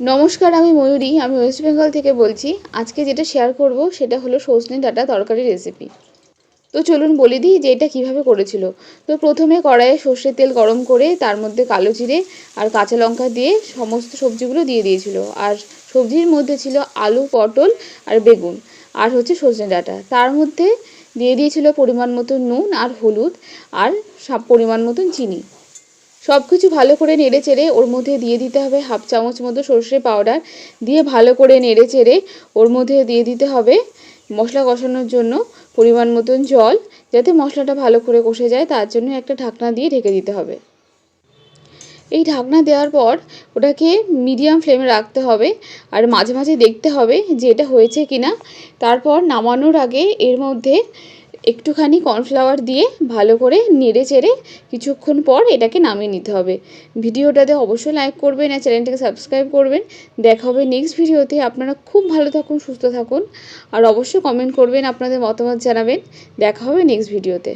নমস্কার, আমি ময়ূরী। আমি ওয়েস্ট বেঙ্গল থেকে বলছি। আজকে যেটা শেয়ার করব সেটা হলো সজনে ডাটা তরকারি রেসিপি তো চলুন বলে দিই যে এটা কীভাবে করেছিল। তো প্রথমে কড়াইয়ে সর্ষের তেল গরম করে, তার মধ্যে কালো জিরে আর কাঁচা লঙ্কা দিয়ে সমস্ত সবজিগুলো দিয়ে দিয়েছিল। আর সবজির মধ্যে ছিল আলু, পটল আর বেগুন। আর হচ্ছে সজনে ডাটা। তার মধ্যে দিয়ে দিয়েছিল পরিমাণ মতো নুন আর হলুদ আর সব পরিমাণ মতন চিনি। সব কিছু ভালো করে নেড়ে চেড়ে ওর মধ্যে দিয়ে দিতে হবে হাফ চামচ মতো সর্ষে পাউডার দিয়ে ভালো করে নেড়ে চেড়ে ওর মধ্যে দিয়ে দিতে হবে মশলা কষানোর জন্য পরিমাণ মতন জল যাতে মশলাটা ভালো করে কষে যায়, তার জন্য একটা ঢাকনা দিয়ে ঢেকে দিতে হবে। এই ঢাকনা দেওয়ার পর ওটাকে মিডিয়াম ফ্লেমে রাখতে হবে আর মাঝে মাঝে দেখতে হবে যে এটা হয়েছে কি না তারপর নামানোর আগে এর মধ্যে একটুখানি কর্নফ্লাওয়ার দিয়ে ভালো করে নেড়ে চেড়ে কিছুক্ষণ পর এটাকে নামিয়ে নিতে হবে। ভিডিওটাতে অবশ্যই লাইক করবেন আর চ্যানেলটাকে সাবস্ক্রাইব করবেন। দেখা হবে নেক্সট ভিডিওতে আপনারা খুব ভালো থাকুন, সুস্থ থাকুন। আর অবশ্যই কমেন্ট করবেন, আপনাদের মতামত জানাবেন। দেখা হবে নেক্সট ভিডিওতে